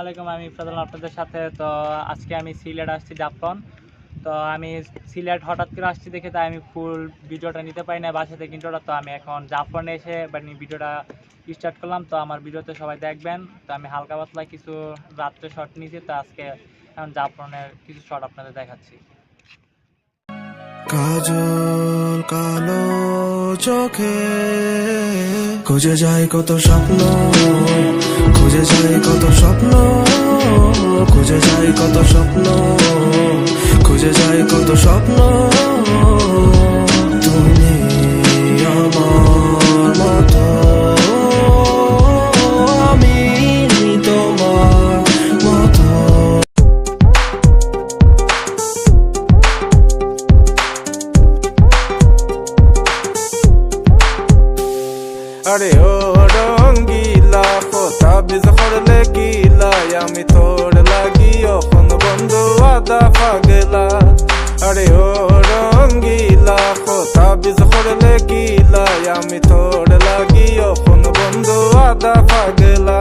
আলাইকুম, আমি ইফরাদুল আপনাদের সাথে। তো আজকে আমি সিলেট আসছি জাফলন তো আমি সিলেট হঠাৎ করে আসছি দেখে তাই আমি ফুল ভিডিওটা নিতে পারি না বাসা থেকে ইন্ট্রোটা তো আমি এখন জাফলনে এসে মানে ভিডিওটা স্টার্ট করলাম। তো আমার ভিডিওতে সবাই দেখবেন। তো আমি হালকা পাতলা কিছু রাত্রে শট নিয়েছি। তো আজকে এখন জাফলনের কিছু শট আপনাদের দেখাচ্ছি। কাজল কালো চোখে খুঁজে যায় কত স্বপ্ন। যায় কত স্বপ্ন খুঁজে যাই কত স্বপ্ন খুঁজে যাই কত স্বপ্ন। রঙ্গিলা কথা বিজ করলে গিলা আমি তোর লাগি অখন বন্ধু আদা পাগলা আরে ও রঙ্গিলা কথা বিজ করলে গিলা আমি তোর লাগি অখন বন্ধু আদা পাগলা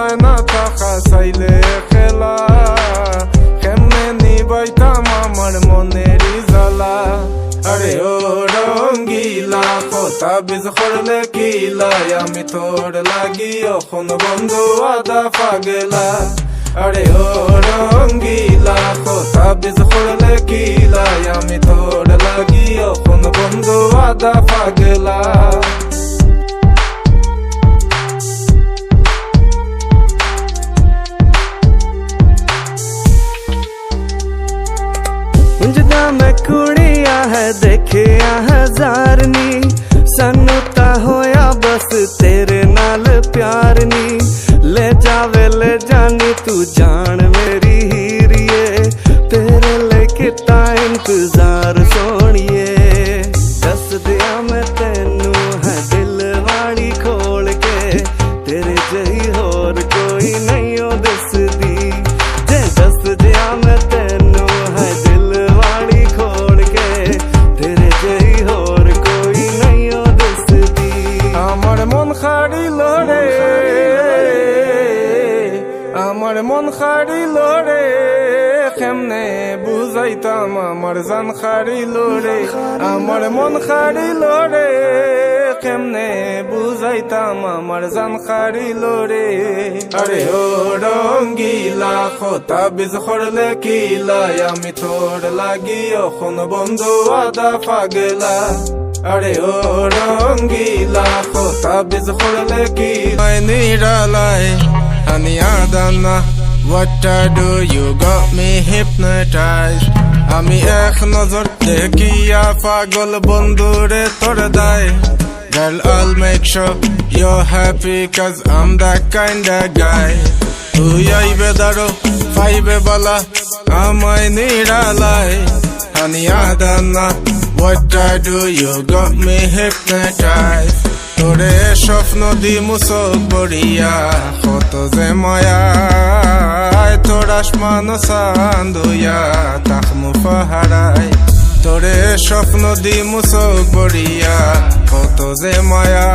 যায় না টাকা চাইলে খেলা কেমনে নিবাইতাম আমার মনের জ্বালা আরে ও রঙ্গিলা কথা বীজ করলে কিলা আমি তোর লাগি অখন বন্ধু আদা পাগলা আরে ও রঙ্গিলা কথা বীজ করলে কিলা আমি তোর লাগি অখন বন্ধু আদা পাগলা ਦੇਖਿਆ ਹਜ਼ਾਰ ਨੀ। ਸਾਨੂੰ ਤਾਂ ਹੋਇਆ ਬਸ ਤੇਰੇ ਨਾਲ ਪਿਆਰ ਨੀ। ਲੈ ਜਾਵੇ, ਲੈ ਜਾਨੀ ਤੂੰ ਜਾਣ আমার মন হারিল রে, কেমনে বুঝাইতাম আমার জান হারিল রে? আমার মন হারিল রে, কেমনে বুঝাইতাম আমার জান হারিল রে? আরে ও রঙ্গিলা খোতা বীজ করলে কিলা আমি তোর লাগি অখন বন্ধু আদা পাগলা। আরে ও রঙ্গিলা, কথা বীজ করলে কি নিরালাই আমি আদানা What I do, you got me hypnotized আমি এক নজর দেখিয়া পাগল বন্ধুরে তোর দায় Girl, I'll make sure you're happy cause I'm that kind of guy তুই আইবে দাঁড়ো পাইবে বালা আমায় I don't know what I do, you got me hypnotized তোরে স্বপ্ন দি মুসক বড়িয়া, কত যে মায়া। তোর আসমান সান্দুয়া তাকমু পাহারাই তোরে স্বপ্ন দি মুসক বড়িয়া, কত যে মায়া।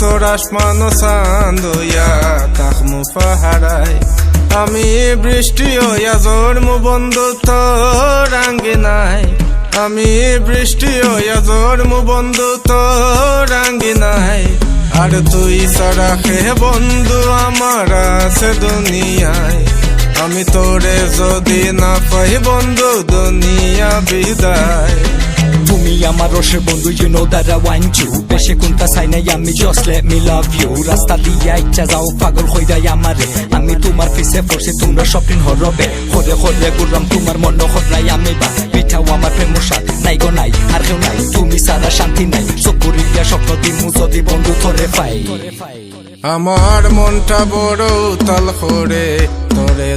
তোর আসমান সান্দুয়া তাকমু পাহারাই আমি বৃষ্টি হইয়া জন্ম বন্ধু তোর নাই আমি বৃষ্টি হইয়া জন্ম বন্ধু, তো রাঙ্গি নাই। আর তুই সারা খে বন্ধু আমার আছে দুনিয়ায়? আমি তোরে যদি না পাই বন্ধু, দুনিয়া বিদায়। আমার রসের বন্ধু you know that I want you বেশি কোনটা চাই নাই আমি just let me love you রাস্তা দিয়া ইচ্ছা যাও, পাগল হই যায় আমারে। আমি তোমার পিছে পড়ছি, তোমরা শপিং হরবে। হরে হরে গুরাম তোমার মন হরাই আমি বা। পিঠাও আমার প্রেম সাথ নাই গো নাই, আর কেউ নাই। তুমি সারা শান্তি নাই চকুরি দিয়া স্বপ্ন দিমু যদি বন্ধু ধরে পাই। আমার মনটা বড় উতাল করে তোরে